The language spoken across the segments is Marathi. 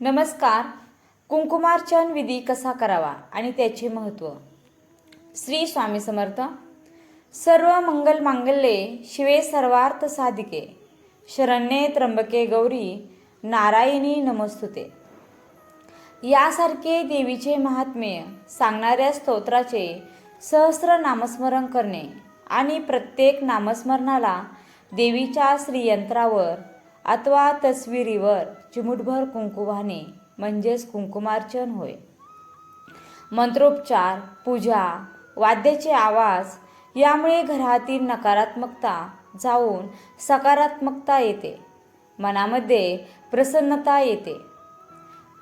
नमस्कार. कुंकुमार्चन विधी कसा करावा आणि त्याचे महत्त्व श्री स्वामी समर्थ. सर्व मंगल मांगल्ये शिवे सर्वार्थ साधिके. शरण्ये त्र्यंबके गौरी नारायणी नमस्तुते. यासारखे देवीचे महात्म्य सांगणाऱ्या स्तोत्राचे सहस्र नामस्मरण करणे आणि प्रत्येक नामस्मरणाला देवीच्या श्रीयंत्रावर अथवा तस्विरीवर चिमुटभर कुंकू वाहणे म्हणजेच कुंकुमार्चन होय. मंत्रोपचार पूजा वाद्याचे आवाज यामुळे घरातील नकारात्मकता जाऊन सकारात्मकता येते. मनामध्ये प्रसन्नता येते.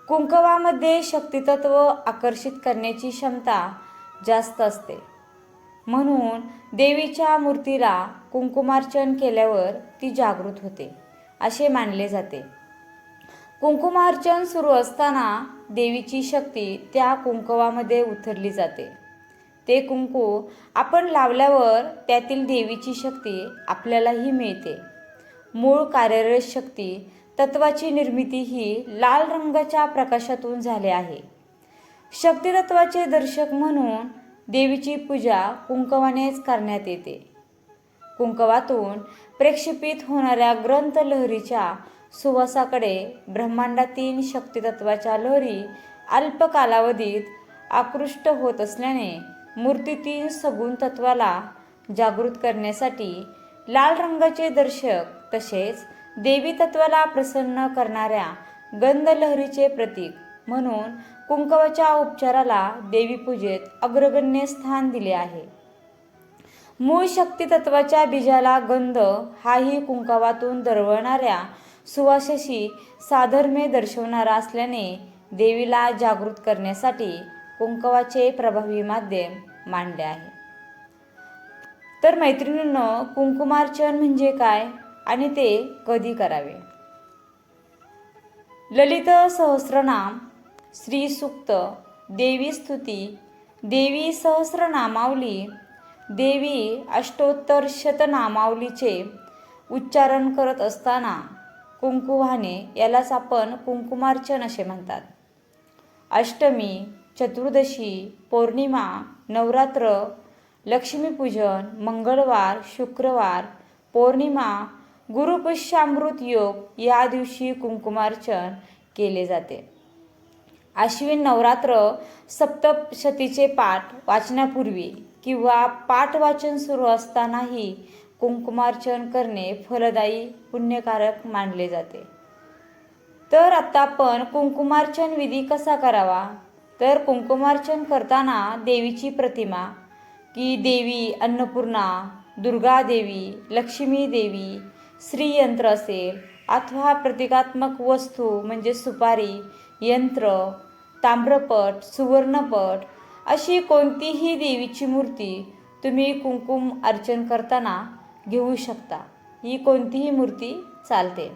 कुंकवामध्ये शक्तितत्व आकर्षित करण्याची क्षमता जास्त असते. म्हणून देवीच्या मूर्तीला कुंकुमार्चन केल्यावर ती जागृत होते असे मानले जाते. कुंकुमार्चन सुरू असताना देवीची शक्ती त्या कुंकवामध्ये उतरली जाते. ते कुंकू आपण लावल्यावर त्यातील देवीची शक्ती आपल्यालाही मिळते. मूळ कार्यरत शक्ती तत्वाची निर्मिती ही लाल रंगाच्या प्रकाशातून झाली आहे. शक्तितत्वाचे दर्शक म्हणून देवीची पूजा कुंकवानेच करण्यात येते. कुंकवातून प्रेक्षेपित होणाऱ्या ग्रंथ लहरीच्या सुवासाकडे ब्रह्मांडातील शक्तितत्वाच्या लहरी अल्प कालावधीत आकृष्ट होत असल्याने मूर्तीतील सगुण तत्वाला जागृत करण्यासाठी लाल रंगाचे दर्शक तसेच देवी तत्वाला प्रसन्न करणाऱ्या गंधलहरीचे प्रतीक म्हणून कुंकवाच्या उपचाराला देवीपूजेत अग्रगण्य स्थान दिले आहे. मूळ शक्ती तत्वाच्या बीजाला गंध हाही कुंकवातून दरवळणाऱ्या सुवासाशी साधर्म्य दर्शवणारा असल्याने देवीला जागृत करण्यासाठी कुंकवाचे प्रभावी माध्यम मांडले आहे. तर मैत्रिणींनो कुंकुमार्चन म्हणजे काय आणि ते कधी करावे? ललित सहस्रनाम श्रीसूक्त देवी स्तुती देवी सहस्रनामावली देवी अष्टोत्तर शतनामावलीचे उच्चारण करत असताना कुंकू वाहणे यालाच आपण कुंकुमार्चन असे म्हणतात. अष्टमी चतुर्दशी पौर्णिमा नवरात्र लक्ष्मीपूजन मंगळवार शुक्रवार पौर्णिमा गुरुपुष्यामृत योग या दिवशी कुंकुमार्चन केले जाते. आश्विन नवरात्र सप्तशतीचे पाठ वाचण्यापूर्वी किंवा पाठ वाचन सुरू असतानाही कुंकुमार्चन करणे फलदायी पुण्यकारक मानले जाते. तर आत्ता आपण कुंकुमार्चन विधी कसा करावा? तर कुंकुमार्चन करताना देवीची प्रतिमा की देवी अन्नपूर्णा दुर्गा देवी लक्ष्मी देवी श्रीयंत्र असेल अथवा प्रतिकात्मक वस्तू म्हणजे सुपारी यंत्र ताम्रपट सुवर्णपट अशी कोणतीही देवीची मूर्ती तुम्ही कुंकुम अर्चन करताना घेऊ शकता. ही कोणतीही मूर्ती चालते.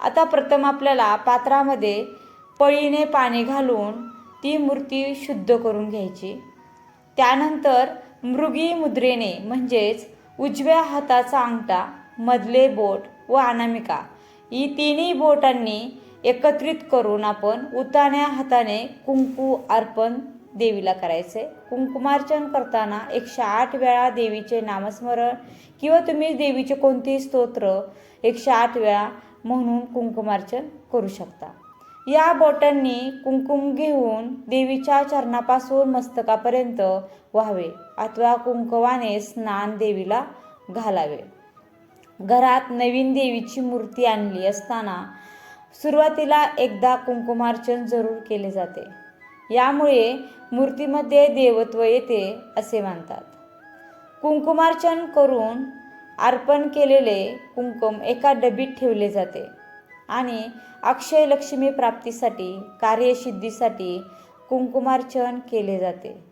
आता प्रथम आपल्याला पात्रामध्ये पळीने पाणी घालून ती मूर्ती शुद्ध करून घ्यायची. त्यानंतर मृगी मुद्रेने म्हणजेच उजव्या हाताचा अंगठा मधले बोट व अनामिका ही तिन्ही बोटांनी एकत्रित करून आपण उताण्या हाताने कुंकू अर्पण देवीला करायचे. कुंकुमार्चन करताना एकशे आठ वेळा देवीचे नामस्मरण किंवा तुम्ही देवीचे कोणतेही स्तोत्र एकशे आठ वेळा म्हणून कुंकुमार्चन करू शकता. या बोटांनी कुंकुम घेऊन देवीच्या चरणापासून मस्तकापर्यंत व्हावे अथवा कुंकवाने स्नान देवीला घालावे. घरात नवीन देवीची मूर्ती आणली असताना सुरुवातीला एकदा कुंकुमार्चन जरूर केले जाते. यामुळे मूर्तीमध्ये देवत्व येते असे मानतात. कुंकुमार्चन करून अर्पण केलेले कुंकुम एका डबीत ठेवले जाते आणि अक्षय लक्ष्मी प्राप्तीसाठी कार्यसिद्धीसाठी कुंकुमार्चन केले जाते.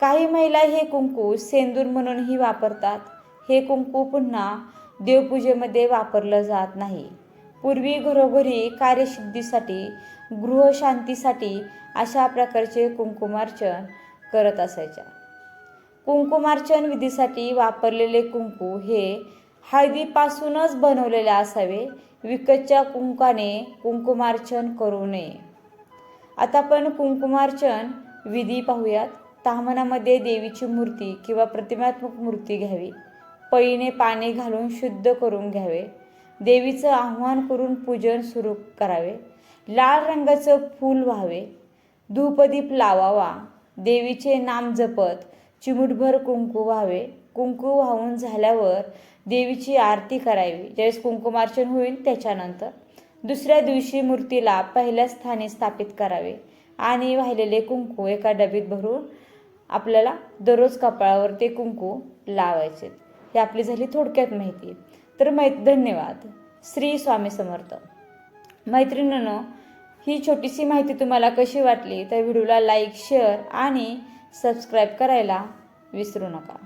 काही महिला हे कुंकू सेंदूर म्हणूनही वापरतात. हे कुंकू पुन्हा देवपूजेमध्ये वापरलं जात नाही. पूर्वी घरोघरी कार्यसिद्धीसाठी गृहशांतीसाठी अशा प्रकारचे कुंकुमार्चन करत असायच्या. कुंकुमार्चन विधीसाठी वापरलेले कुंकू हे हळदीपासूनच बनवलेले असावे. विकतच्या कुंकाने कुंकुमार्चन करू नये. आता आपण कुंकुमार्चन विधी पाहूयात. तामनामध्ये देवीची मूर्ती किंवा प्रतिमात्मक मूर्ती घ्यावी. पळीने पाणी घालून शुद्ध करून घ्यावे. देवीचं आव्हान करून पूजन सुरू करावे. लाल रंगाचं फूल व्हावे. धूपदीप लावावा. देवीचे नाम जपत चिमुटभर कुंकू व्हावे. कुंकू वाहून झाल्यावर देवीची आरती करावी. ज्यावेळेस कुंकुमार्चन होईल त्याच्यानंतर दुसऱ्या दिवशी मूर्तीला पहिल्या स्थानी स्थापित करावे. आणि वाहिलेले कुंकू एका डबीत भरून आपल्याला दररोज कपाळावर ते कुंकू लावायचे. ही आपली झाली थोडक्यात माहिती. तर मै धन्यवाद. श्री स्वामी समर्थ. मैत्रिणींनो ही छोटीशी माहिती तुम्हाला कशी वाटली तर व्हिडिओला लाईक शेअर आणि सबस्क्राईब करायला विसरू नका.